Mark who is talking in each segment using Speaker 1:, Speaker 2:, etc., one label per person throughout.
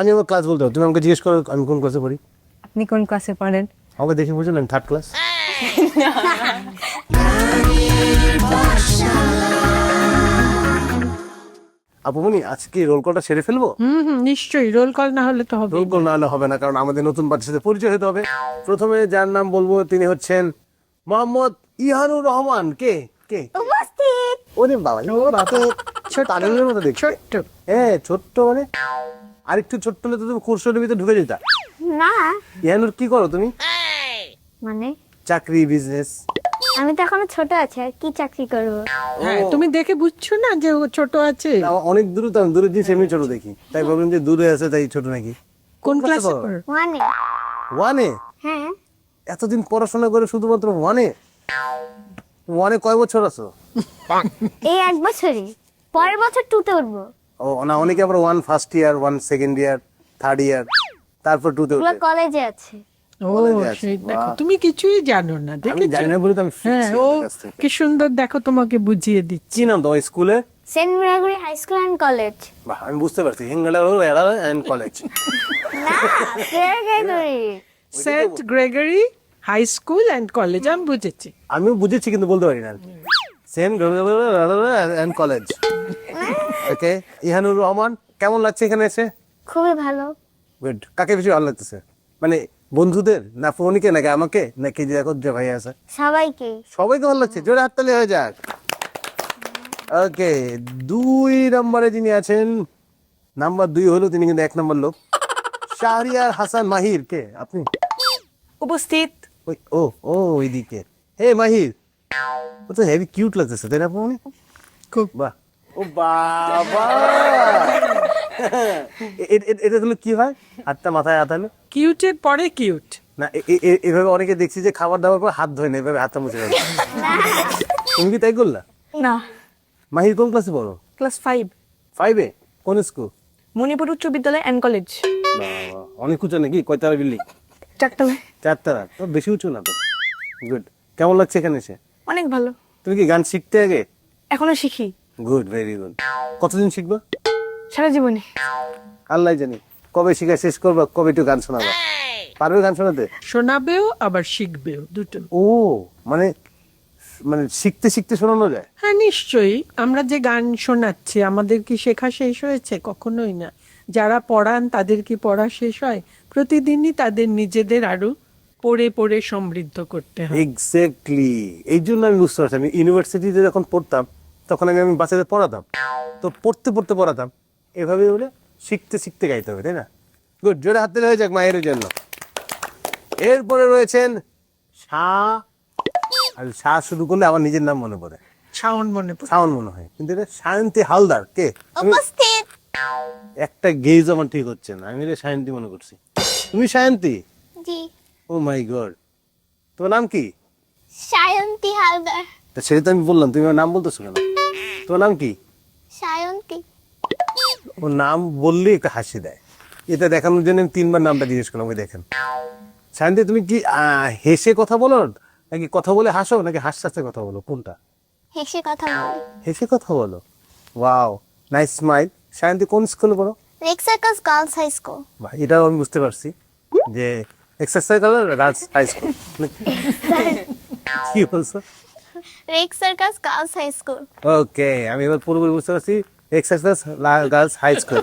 Speaker 1: আমি আমার ক্লাস বলতে হবে তুমি আমাকে জিজ্ঞেস করো আমি কোন ক্লাসে পড়ি?
Speaker 2: আপনি কোন ক্লাসে পড়েন?
Speaker 1: আমাকে দেখে বুঝলেন থার্ড ক্লাস আপুমনি আজকে রোল কলটা সেরে ফেলব?
Speaker 3: হুম হুম নিশ্চয়ই রোল কল না হলে তো হবে
Speaker 1: রোল কল না হলে হবে না কারণ আমাদের নতুন পার্টির সাথে পরিচয় হতে হবে। প্রথমে যার নাম বলব তিনি হচ্ছেন মোহাম্মদ ইহানুর রহমান। কে? কে?
Speaker 4: উপস্থিত।
Speaker 1: ওরে বাবা ছোট মতো দেখছ
Speaker 3: ছোট্ট।
Speaker 1: হ্যাঁ ছোট্ট মানে? আরেকটু ছোট্ট হলে তো তুমি কোর্সের ভিতরে ঢুকে যেতা।
Speaker 4: না।
Speaker 1: ইহানুর কি করো তুমি?
Speaker 4: মানে?
Speaker 1: চাকরি বিজনেস
Speaker 4: আমি তো এখনও ছোট আছে কি চাকরি করব?
Speaker 3: হ্যাঁ তুমি দেখে বুঝছ না যে ও ছোট আছে?
Speaker 1: অনেক দূরে তো আমি দূরের জিনিস এমনি ছোট দেখি। তাই ভাবলাম যে দূরে আছে তাই ছোট নাকি।
Speaker 3: কোন
Speaker 1: ক্লাসে পড়ো?
Speaker 4: মানে
Speaker 1: ওয়ানে
Speaker 4: হ্যাঁ।
Speaker 1: এতদিন পড়াশোনা করে শুধুমাত্র ওয়ানে ওয়ানে কয় বছর আছো?
Speaker 4: এই এক বছরই। পরের বছর টুতে উঠবো।
Speaker 1: ও না অনেকে আবার one first year one second year third year তারপর টুতে
Speaker 4: পুরো কলেজে আছে।
Speaker 3: ও সেই দেখো তুমি কিছুই জানো না
Speaker 1: আমি
Speaker 3: দেখেছ?
Speaker 1: জানি না বলে তো আমি
Speaker 3: হ্যাঁ ও। কি সুন্দর দেখো তোমাকে বুঝিয়ে দিচ্ছি।
Speaker 1: নাম তোমার স্কুলে?
Speaker 4: সেন্ট মেরাগুড়ি হাই স্কুল অ্যান্ড কলেজ।
Speaker 1: বাহ আমি বুঝতে পারছি হিঙ্গালা এন্ড কলেজ।
Speaker 4: না Meraguri
Speaker 3: saint Gregory high school and college আমি বুঝেছি।
Speaker 1: আমিও বুঝেছি কিন্তু বলতে পারি না। Saint and college. Okay Ihanur Rahman কেমন লাগছে এখানে এসে?
Speaker 4: খুবই ভালো।
Speaker 1: গুড কাকে বেশি ভালো লাগতেছে? মানে বন্ধুদের না ফোনকে নাকি আমাকে? নাকি যে দেখো যে ভাই আছে?
Speaker 4: সবাইকে।
Speaker 1: সবাইকে ভালো লাগছে? জোরে হাততালি হয়ে যাক। ওকে দুই নম্বরে যিনি আছেন নাম্বার দুই হলো তিনি কিন্তু এক নম্বর লোক। শাহরিয়ার হাসান মাহির কে? আপনি?
Speaker 2: উপস্থিত।
Speaker 1: ওই ও ও ওইদিকে। হে মাহির ও তো হেভি কিউট লাগতেছে তাই না আপনি
Speaker 3: খুব।
Speaker 1: বাহ। ও বাবা। এটা কি হয়? হাতটা মাথায়
Speaker 3: কিউটের পরে কিউট
Speaker 1: না এভাবে অনেকে দেখছি যে খাবার দাবার পর হাত ধোয় না এভাবে হাতটা মুছে ফেলে। তুমি কি তাই করলা?
Speaker 2: না।
Speaker 1: কোন ক্লাসে পড়ো?
Speaker 2: ক্লাস ফাইভ
Speaker 1: ফাইভে কোন স্কুল
Speaker 2: মণিপুর উচ্চ বিদ্যালয় অ্যান্ড কলেজ
Speaker 1: অনেক উঁচু নাকি? কয়তারা বিল্ডিং তো বেশি উঁচু না তো। গুড কেমন লাগছে এখানে এসে?
Speaker 2: অনেক ভালো।
Speaker 1: তুমি কি গান শিখতে আগে?
Speaker 2: এখনও শিখি।
Speaker 1: গুড ভেরি গুড কতদিন শিখবা?
Speaker 2: সারা জীবনে।
Speaker 1: আল্লাহ জানি। কবে শিখা শেষ করবা কবে একটু গান শোনাবা। পারবে গান শোনাতে?
Speaker 3: শোনাবেও আবার শিখবেও দুটো।
Speaker 1: ও মানে মানে শিখতে শিখতে শোনানো যায়?
Speaker 3: হ্যাঁ নিশ্চয়ই। আমরা যে গান শোনাচ্ছি আমাদের কি শেখা শেষ হয়েছে? কখনোই না। যারা পড়ান তাদের কি পড়া শেষ হয়? প্রতিদিনই তাদের নিজেদের আরও পড়ে পড়ে সমৃদ্ধ করতে হয়।
Speaker 1: এক্স্যাক্টলি এই জন্য আমি বুঝতে পারছি আমি ইউনিভার্সিটিতে যখন পড়তাম তখন আমি আমি বাচ্চাদের পড়াতাম। তো পড়তে পড়তে পড়াতাম। এভাবে বলে শিখতে শিখতে গাইতে হবে তাই না? গুড জোরে হাতে হয়ে যাক মায়ের জন্য। এরপরে রয়েছেন শাহ আর শাহ শুরু করলে আমার নিজের নাম মনে পড়ে।
Speaker 3: শাওন মনে পড়ে।
Speaker 1: শাওন মনে হয়। কিন্তু এটা সায়ন্তী হালদার কে?
Speaker 4: উপস্থিত।
Speaker 1: একটা গেজ আমার ঠিক হচ্ছে না। আমি এটা সায়ন্তী মনে করছি। তুমি সায়ন্তী
Speaker 4: জি।
Speaker 1: ও মাই গড। তোমার নাম কি?
Speaker 4: সায়ন্তী হালদার।
Speaker 1: তা সেটা তো আমি বললাম তুমি আমার নাম বলতেছো কেন? তোমার নাম কি?
Speaker 4: সায়ন্তী।
Speaker 1: ও নাম বললে একটা হাসি দেয়। এটা দেখানোর জন্য তিনবার নামটা জিজ্ঞেস করলাম ওই দেখেন। শান্তি তুমি কি হেসে কথা বলো নাকি কথা বলে হাসো নাকি হাসতে হাসতে কথা বলো? কোনটা?
Speaker 4: হেসে কথা বলি।
Speaker 1: হেসে কথা বলো। ওয়াও নাইস স্মাইল শান্তি কোন স্কুলে পড়ো?
Speaker 4: রেক সার্কাস গার্লস হাই স্কুল
Speaker 1: বাহ, এটাও আমি বুঝতে পারছি যে এক্সারসাইজ রাজ হাই স্কুল কি বলছো?
Speaker 4: Rake circus girls high school
Speaker 1: okay আমি এবার পুরোপুরি বুঝতে পারছি exercise girls high school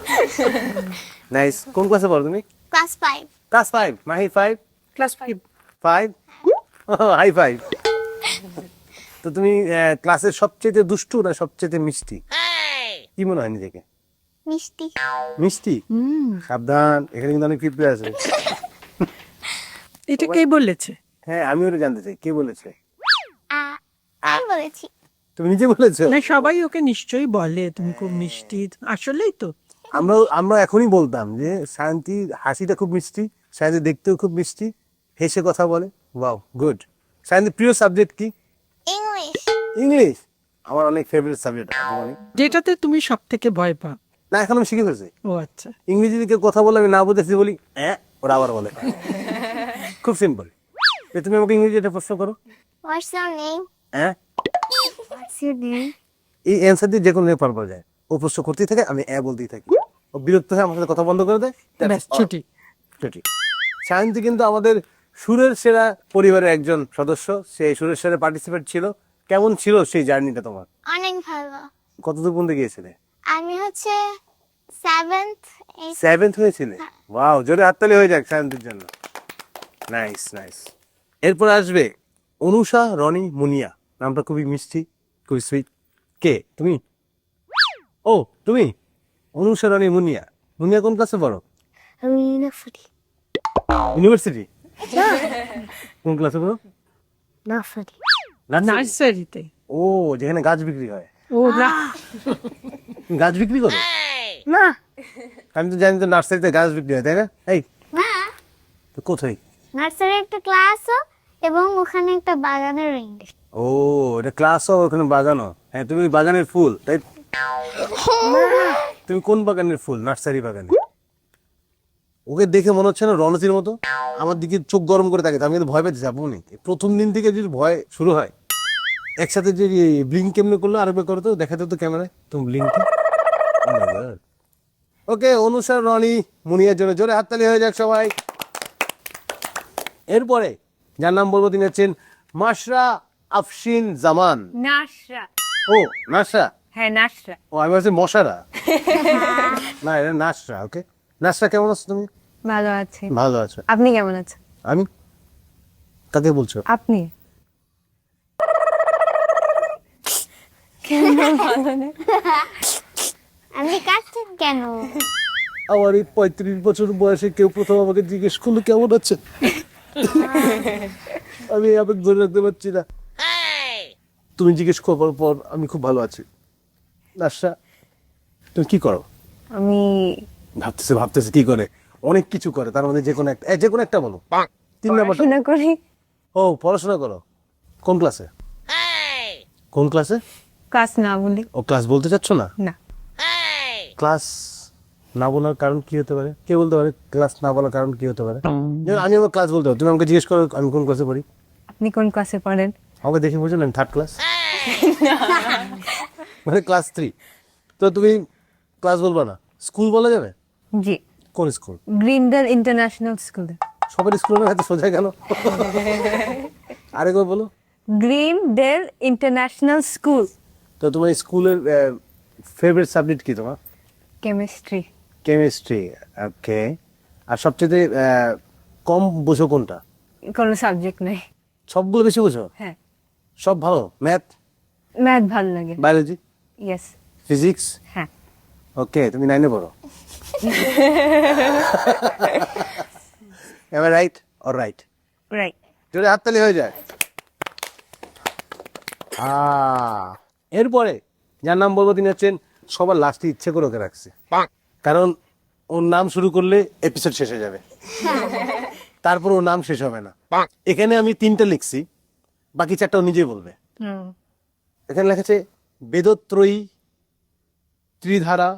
Speaker 1: nice কোন ক্লাসে পড়ো তুমি?
Speaker 4: Class five
Speaker 1: class five Mahi five
Speaker 2: class five
Speaker 1: five high five তো তুমি ক্লাসের সবচেয়ে দুষ্টু না সবচেয়ে মিষ্টি? কি মনে হয় নিজেকে?
Speaker 4: মিষ্টি।
Speaker 1: মিষ্টি? সাবধান এখানে কিন্তু অনেক পিঁপড়ে আছে।
Speaker 3: এটা কে বলেছে?
Speaker 1: হ্যাঁ আমি ওটা জানতে চাই। কে বলেছে?
Speaker 4: বলেছি।
Speaker 1: তুমি নিজে বলেছ?
Speaker 3: না সবাই ওকে নিশ্চয়ই বলে তুমি খুব মিষ্টি। আসলেই তো।
Speaker 1: আমরা আমরা এখনই বলতাম যে শান্তি হাসিটা খুব মিষ্টি শান্তি দেখতেও খুব মিষ্টি হেসে কথা বলে। ওয়াও গুড শান্তি প্রিয় সাবজেক্ট কি?
Speaker 4: ইংলিশ
Speaker 1: ইংলিশ আমার অনেক ফেভারিট সাবজেক্ট অনেক
Speaker 3: যেটাতে তুমি সব থেকে ভয় পাও?
Speaker 1: না এখন আমি শিখে ফেলছি।
Speaker 3: ও আচ্ছা।
Speaker 1: ইংরেজিতে কেউ কথা বলে আমি না বুঝেছি বলি হ্যাঁ ওরা আবার বলে। খুব সিম্পল তুমি আমাকে ইংরেজিতে প্রশ্ন করো।
Speaker 4: হোয়াটস ইওর নেম
Speaker 1: হ্যাঁ এই অ্যান্সার দিয়ে যে কোনো পার পাওয়া যায়। ও প্রশ্ন করতেই থাকে আমি অ্যা বলতেই থাকি। ও বিরক্ত হয়ে আমার সাথে কথা বন্ধ করে দেয়।
Speaker 3: ছুটি।
Speaker 1: ছুটি। সায়ন্তী কিন্তু আমাদের সুরের সেরা পরিবারের একজন সদস্য। সে সুরের সেরা পার্টিসিপেট ছিল। কেমন ছিল সেই জার্নিটা তোমার?
Speaker 4: অনেক ভালো।
Speaker 1: কতদূর পর্যন্ত গিয়েছিলে?
Speaker 4: আমি হচ্ছে সেভেন্থ
Speaker 1: সেভেন্থ হয়েছিলে? ওয়াও জোরে হাততালি হয়ে যাক সায়ন্তীর জন্য। নাইস নাইস এরপর আসবে অনুষা রনি মুনিয়া। নামটা খুবই মিষ্টি। খুবই সুইট কে? তুমি? ও তুমি? অনুষা রনি মুনিয়া। মুনিয়া কোন ক্লাসে পড়ো?
Speaker 4: আমি নাফরি
Speaker 1: ইউনিভার্সিটি কোন ক্লাসে পড়ো? Nursery?
Speaker 3: নার্সারিতে।
Speaker 1: ও যেখানে গাছ বিক্রি হয়।
Speaker 3: ও না।
Speaker 1: গাছ বিক্রি করো?
Speaker 4: না।
Speaker 1: আমি তো জানি তো নার্সারিতে গাছ বিক্রি হয় তাই না? এই। তো কোথায়?
Speaker 4: নার্সারি একটা ক্লাস এবং ওখানে একটা বাগানের ইংলিশ।
Speaker 1: ও এটা ক্লাসও ওখানে বাগানো হ্যাঁ তুমি বাগানের ফুল তাই তুমি কোন বাগানের ফুল? নার্সারি বাগানে? ওকে দেখে মনে হচ্ছে না রণতির মতো? আমার দিকে চোখ গরম করে থাকে আমি কিন্তু ভয় পেতে যাব নি। প্রথম দিন থেকে যদি ভয় শুরু হয় একসাথে যে ব্লিঙ্ক কেমনে করল আরেকবার করো তো দেখাতে তো ক্যামেরায়। তুমি ব্লিঙ্কটা ওকে অনুসার রনি মুনিয়ার জন্য জোরে হাততালি হয়ে যাক সবাই। এরপরে যার নাম বলব তিনি হচ্ছেন মাসরা আফসিন জামান।
Speaker 2: নাসরা।
Speaker 1: ও নাসরা?
Speaker 2: হ্যাঁ নাসরা।
Speaker 1: ও আমি ভাবছি মশারা। না এটা নাসরা ওকে? নাসরা কেমন আছো তুমি?
Speaker 2: ভালো আছি।
Speaker 1: ভালো আছো।
Speaker 2: আপনি কেমন আছেন?
Speaker 1: আমি? কাকে বলছো?
Speaker 2: আপনি?
Speaker 4: আমি কাটছেন কেন?
Speaker 1: আমার এই পঁয়ত্রিশ বছর বয়সে কেউ প্রথম আমাকে জিজ্ঞেস করল কেমন আছে আমি আবেগ ধরে রাখতে পারছি না। তুমি জিজ্ঞেস করার পর আমি খুব ভালো আছি। নাসরা তুমি কি করো?
Speaker 2: আমি
Speaker 1: ভাবতেছে ভাবতেছে কি করে? অনেক কিছু করে তার মধ্যে যে কোনো একটা এ, যে কোনো একটা বলো। তিন নাম্বারটা।
Speaker 2: করি।
Speaker 1: ও পড়াশোনা করো। কোন ক্লাসে? কোন ক্লাসে?
Speaker 2: ক্লাস না বলি।
Speaker 1: ও ক্লাস বলতে চাচ্ছ না?
Speaker 2: না।
Speaker 1: ক্লাস না বলার কারণ কি হতে পারে? কে বলতে পারে? ক্লাস না বলার কারণ কি হতে পারে? আমি আমার ক্লাস বলতে পারি তুমি আমাকে জিজ্ঞেস করো আমি কোন ক্লাসে পড়ি?
Speaker 2: আপনি কোন ক্লাসে পড়েন?
Speaker 1: আমাকে দেখে বুঝলেন থার্ড ক্লাস মানে ক্লাস থ্রি তো তুমি ক্লাস বলবা না? স্কুল বলা যাবে?
Speaker 2: জি।
Speaker 1: কোন স্কুল
Speaker 2: গ্রিন্ডাল ইন্টারন্যাশনাল স্কুল
Speaker 1: সবার স্কুলের এত সোজা কেন? আরেকবার বলো।
Speaker 2: গ্রিন ডেল ইন্টারন্যাশনাল স্কুল
Speaker 1: তো তোমার স্কুলের ফেভারিট সাবজেক্ট কি তোমার?
Speaker 2: কেমিস্ট্রি
Speaker 1: কেমিস্ট্রি ওকে আর সবচেয়ে কম বোঝো কোনটা?
Speaker 2: কোনো সাবজেক্ট নেই।
Speaker 1: সবগুলো বেশি বোঝো?
Speaker 2: হ্যাঁ।
Speaker 1: সব ভালো? ম্যাথ
Speaker 2: ম্যাথ ভালো লাগে।
Speaker 1: বায়োলজি
Speaker 2: ইয়েস
Speaker 1: ফিজিক্স
Speaker 2: হ্যাঁ।
Speaker 1: ওকে তুমি নাইনে পড়ো। এবার রাইট অর রাইট
Speaker 2: রাইট
Speaker 1: জোরে হাততালি হয়ে যায়। আহ, এরপরে যার নাম বলব তিনি হচ্ছেন সবার লাস্টে ইচ্ছে করে ওকে রাখছে। কারণ ওর নাম শুরু করলে এপিসোড শেষ হয়ে যাবে। তারপর ওর নাম শেষ হবে না। এখানে আমি তিনটা লিখছি বাকি চারটা ও নিজেই বলবে। এখানে লেখা আছে বেদত্রয়ী ত্রিধারা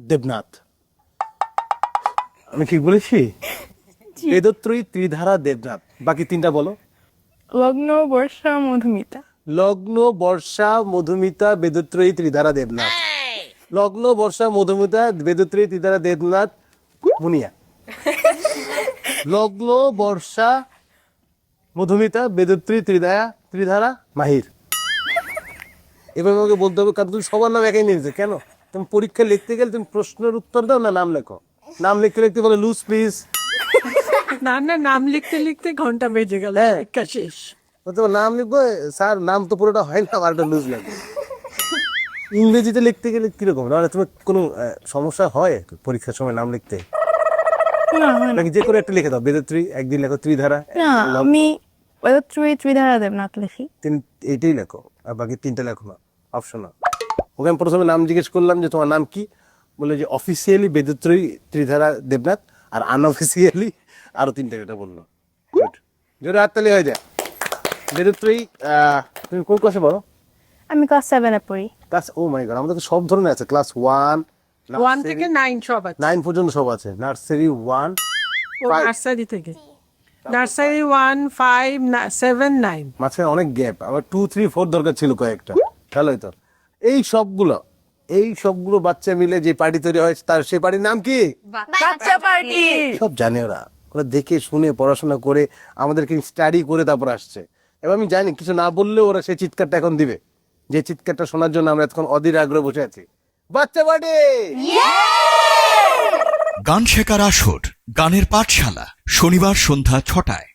Speaker 1: দেবনাথ। আমি ঠিক বলেছি? বেদত্রয়ী ত্রিধারা দেবনাথ। বাকি তিনটা বলো।
Speaker 2: লগ্ন বর্ষা মধুমিতা।
Speaker 1: লগ্ন বর্ষা মধুমিতা বেদত্রয়ী ত্রিধারা দেবনাথ। লগ্ন বর্ষা মধুমিতা বেদত্রয়ী ত্রিধারা দেবনাথ মুনিয়া। লগ্ন বর্ষা মধুমিতা বেদত্রী ত্রিধারা ত্রিধারা মাহির। এবার আমাকে বলতে হবে কারণ তুমি সবার নাম একাই নিয়েছে কেন? তুমি পরীক্ষা লিখতে গেলে তুমি প্রশ্নের উত্তর দাও না নাম লেখো। নাম লিখতে লিখতে বলে লুজ প্লিজ
Speaker 3: না না নাম লিখতে লিখতে ঘণ্টা বেজে গেল
Speaker 1: হ্যাঁ।
Speaker 3: পরীক্ষা শেষ।
Speaker 1: তো নাম লিখব স্যার নাম তো পুরোটা হয় না একটা লুজ লাগবে ইংরেজিতে লিখতে গেলে কীরকম? মানে তোমার কোনো সমস্যা হয় পরীক্ষার সময় নাম লিখতে? নাকি যে করে একটা লিখে দাও বেদত্রী একদিন লেখো ত্রিধারা
Speaker 2: আমি ওয়েবত্রয়ী ত্রিধারা দেবনাথ লিখি।
Speaker 1: তিন এইটাই লেখো আর বাকি তিনটা লেখো না অপশন ওকে আমি প্রথমে নাম জিজ্ঞেস করলাম যে তোমার নাম কি? বলে যে অফিসিয়ালি বেদত্রী ত্রিধারা দেবনাথ আর আনঅফিসিয়ালি আরও তিনটা এটা বলল। গুড জোরে হাততালি হয়ে যায়। বেদত্রী তুমি কোন ক্লাসে বলো
Speaker 2: আমি ক্লাস সেভেনে পড়ি।
Speaker 1: ক্লাস ও মাই গড আমাদের তো সব ধরনের আছে। ক্লাস ওয়ান
Speaker 3: ওয়ান থেকে নাইন সব আছে।
Speaker 1: নাইন পর্যন্ত সব আছে। নার্সারি ওয়ান
Speaker 3: ও নার্সারি থেকে। Nursery one five seven nine
Speaker 1: মাঝখানে অনেক গ্যাপ আবার টু থ্রি ফোর দরকার ছিল কয়েকটা। ভালোই তো। এই সবগুলো এই সবগুলো বাচ্চা মিলে যে পার্টি তৈরি হয় তার সে পার্টির নাম কি?
Speaker 2: বাচ্চা পার্টি
Speaker 1: সব জানে ওরা। ওরা দেখে শুনে পড়াশোনা করে আমাদেরকে স্টাডি করে তারপর আসছে। এবং আমি জানি কিছু না বললেও ওরা সেই চিৎকারটা এখন দিবে। যে চিৎকারটা শোনার জন্য আমরা এতক্ষণ অধীর আগ্রহ বসে আছি। বাচ্চা পার্টি
Speaker 5: গান শেখার আসর গানের পাঠশালা শনিবার সন্ধ্যা ছটায়।